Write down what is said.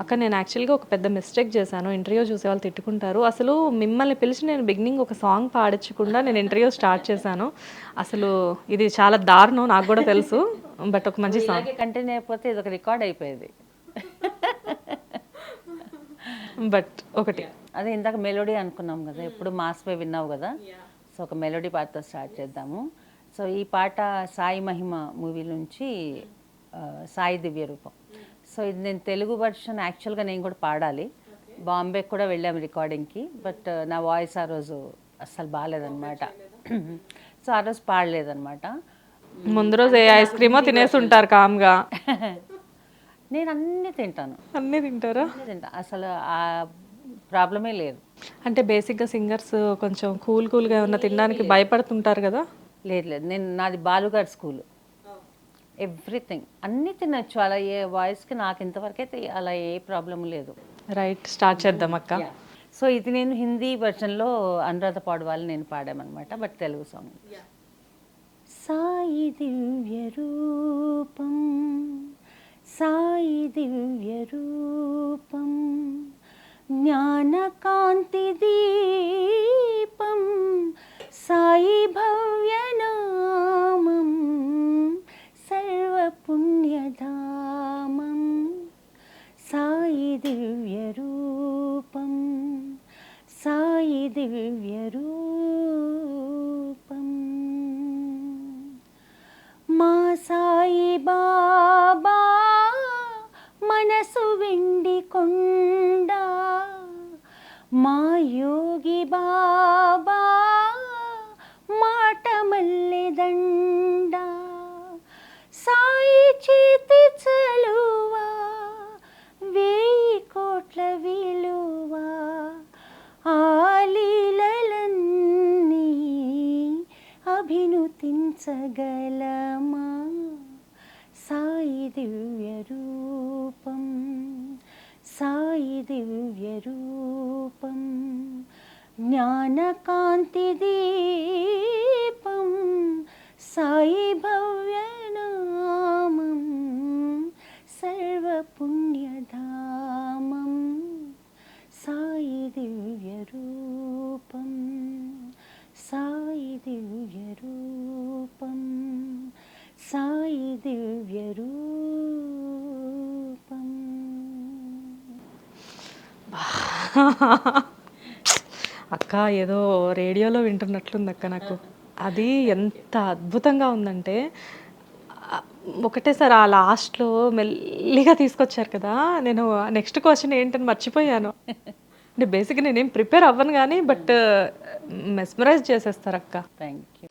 అక్క నేను యాక్చువల్గా ఒక పెద్ద మిస్టేక్ చేశాను. ఇంటర్వ్యూ చూసే వాళ్ళు తిట్టుకుంటారు. అసలు మిమ్మల్ని పిలిచి నేను బిగినింగ్ ఒక సాంగ్ పాడించకుండా నేను ఇంటర్వ్యూ స్టార్ట్ చేశాను. అసలు ఇది చాలా దారుణం నాకు కూడా తెలుసు. బట్ ఒక మంచి సాంగ్ ఇలాగే కంటిన్యూ అయిపోతే ఇది ఒక రికార్డ్ అయిపోయేది. బట్ ఒకటి. అదే ఇందాక మెలోడీ అనుకున్నాం కదా ఎప్పుడు మాస్ పై విన్నావు కదా? సో ఒక మెలోడీ పాటతో స్టార్ట్ చేద్దాము. సో ఈ పాట సాయి మహిమ మూవీ నుంచి ఆ, సాయి దివ్య రూపం. సో ఇది నేను తెలుగు వర్షన్ యాక్చువల్గా నేను కూడా పాడాలి. బాంబేకి కూడా వెళ్ళాము రికార్డింగ్కి బట్ నా వాయిస్ ఆ రోజు అస్సలు బాగాలేదనమాట సో ఆ రోజు పాడలేదన్నమాట. ముందు రోజు ఏ ఐస్ క్రీమో తినేసి ఉంటారు కామ్గా. నేను అన్నీ తింటాను. అన్నీ తింటారా? అన్నీ తింటా. అసలు ఆ ప్రాబ్లమే లేదు. అంటే బేసిక్గా సింగర్స్ కొంచెం కూల్ కూల్గా ఏమన్నా తినడానికి భయపడుతుంటారు కదా? లేదు లేదు. నేను నాది బాలుగారి స్కూల్. ఎవ్రీథింగ్. అన్నీ తినొచ్చు. అలా ఏ వాయిస్కి నాకు ఇంతవరకు అయితే అలా ఏ ప్రాబ్లం లేదు. రైట్ స్టార్ట్ చేద్దాం అక్క. సో ఇది నేను హిందీ వర్షన్లో అనురాధ పాడవాలి నేను పాడామన్నమాట బట్ తెలుగు సాంగ్. సాయి దివ్య రూపం సాయి దివ్య రూపం జ్ఞానకాంతి దీపం దివ్యరూపం మా సాయి బాబా మనసు వెండి కొండ. మా యోగి బాబా అభినుతించగలమా సాయి దివ్య రూపం సాయి దివ్య రూపం జ్ఞానకాంతి దీపం సాయి భవ్యనామం సర్వపుణ్యధామం సాయి దివ్య రూపం సాయి దివ్య రూపం సాయి దివ్య రూపం. అక్క ఏదో రేడియోలో వింటున్నట్లుంది అక్క నాకు. అది ఎంత అద్భుతంగా ఉందంటే ఒకటేసారి ఆ లాస్ట్లో మెల్లిగా తీసుకొచ్చారు కదా నేను నెక్స్ట్ క్వశ్చన్ ఏంటని మర్చిపోయాను. అంటే బేసిక్గా నేనేం ప్రిపేర్ అవ్వను కానీ బట్ మెస్మరైజ్ చేసేస్తారు అక్క. Thank you